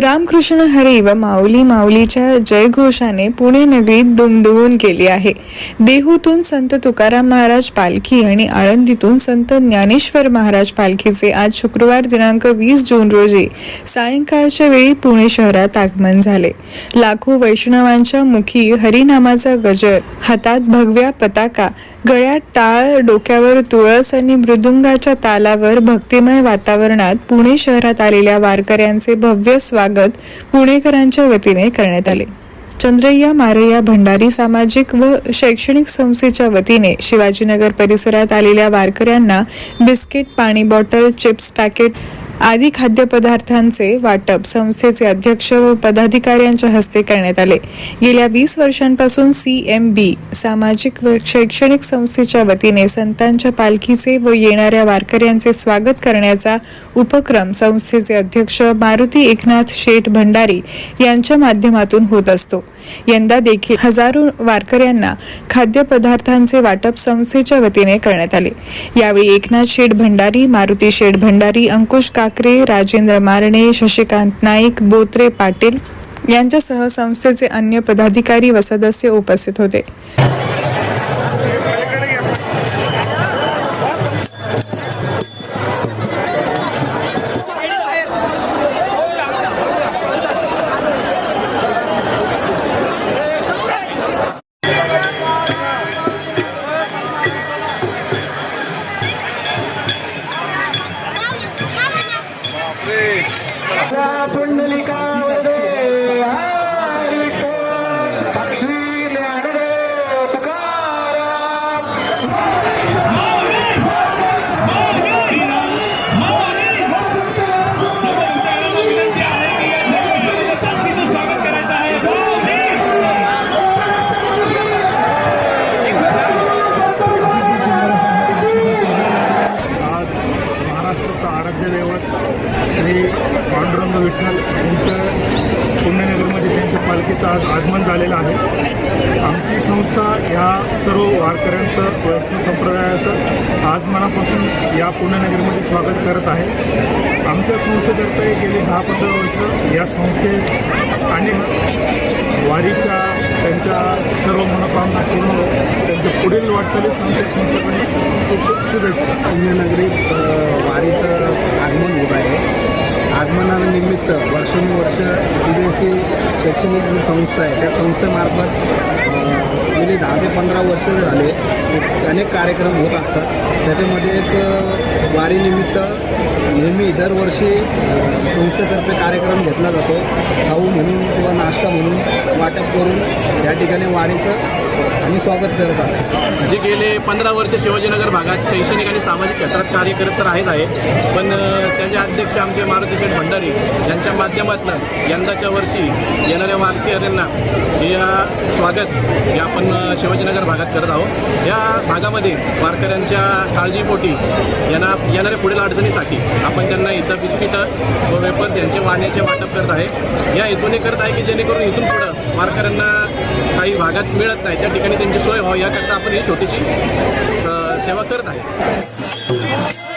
रामकृष्ण हरी व माऊली माऊलीच्या जयघोषाने पुणे नगरीत दुमदुमून गेली आहे. देहूतून संत तुकाराम महाराज पालखी आणि आळंदीतून संत ज्ञानेश्वर महाराज पालखीचे आज शुक्रवार दिनांक वीस जून रोजी सायंकाळच्या वेळी पुणे शहरात आगमन झाले. लाखो वैष्णवांच्या मुखी हरिनामाचा गजर हातात भगव्या पताका गळ्यात टाळ डोक्यावर तुळस आणि मृदुंगाच्या तालावर भक्तिमय वातावरणात पुणे शहरात आलेल्या वारकऱ्यांचे भव्य स्वागत पुणेकरांच्या वतीने करण्यात आले. चंद्रय्या मारय्या भंडारी सामाजिक व शैक्षणिक संस्थेच्या वतीने शिवाजीनगर परिसरात आलेल्या वारकऱ्यांना बिस्किट पाणी बॉटल चिप्स पॅकेट आदी खाद्यपदार्थांचे वाटप संस्थेचे अध्यक्ष व पदाधिकाऱ्यांच्या हस्ते करण्यात आले. गेल्या वीस वर्षांपासून सी एम बी सामाजिक व शैक्षणिक संस्थेच्या वतीने संतांच्या पालखीचे व येणाऱ्या वारकऱ्यांचे स्वागत करण्याचा उपक्रम संस्थेचे अध्यक्ष मारुती एकनाथ शेठ भंडारी यांच्या माध्यमातून होत असतो. यंदा देखील हजारो वारकऱ्यांना खाद्यपदार्थांचे वाटप संस्थेच्या वतीने करण्यात आले. यावेळी एकनाथ शेठ भंडारी मारुती शेठ भंडारी अंकुश ठाकरे राजेंद्र मारणे शशिकांत नाईक बोत्रे पाटील यांच्यासह संस्थेचे अन्य पदाधिकारी व सदस्य उपस्थित होते. पुंडलिका पांडुरंग विठ्ठल यांच्या पुण्यनगरमध्ये त्यांच्या पालखीचं आज आगमन झालेलं आहे. आमची संस्था ह्या सर्व वारकऱ्यांचं वैष्णव संप्रदायाचं आज मनापासून या पुण्यनगरीमध्ये स्वागत करत आहे. आमच्या संस्थेतर्फे गेली दहा पंधरा वर्ष या संस्थेत अनेक वारीच्या त्यांच्या सर्व मनोकामना पूर्ण त्यांच्या पुढील वाटचाली संस्थेत संस्थेकडे खूप खूप शुभेच्छा. पुण्यनगरीत वारीचं आगमन होत आहे. आगमनानिमित्त वर्षानुवर्ष सी शैक्षणिक जी संस्था आहे. त्या संस्थेमार्फत अ, गेली दहा ते पंधरा वर्ष झाले. अनेक कार्यक्रम होत असतात. त्याच्यामध्ये एक वारीनिमित्त नेहमी दरवर्षी संस्थेतर्फे कार्यक्रम घेतला जातो. खाऊ म्हणून किंवा नाश्ता म्हणून वाटप करून या ठिकाणी वारीचं आम्ही स्वागत करत असतो. जे गेले पंधरा वर्ष शिवाजीनगर भागात शैक्षणिक आणि सामाजिक क्षेत्रात कार्य करत तर आहेत आहे. पण त्याचे अध्यक्ष आमचे मारुती शेठ भंडारी यांच्या माध्यमातून यंदाच्या वर्षी येणाऱ्या वारकऱ्यांना या स्वागत हे आपण शिवाजीनगर भागात करत आहोत. या भागामध्ये वारकऱ्यांच्या काळजीपोटी यांना येणाऱ्या पुढील अडचणीसाठी आपण त्यांना इथं बिस्किटं व वेपर्स यांचे वाण्याचे वाटप करत आहे. या हेतूने करत आहे की जेणेकरून इथून पुढं वारकऱ्यांना काही भागात मिळत नाही. त्या ठिकाणी त्यांची सोय व्हावी याकरता आपण ही छोटीशी सेवा करत आहे.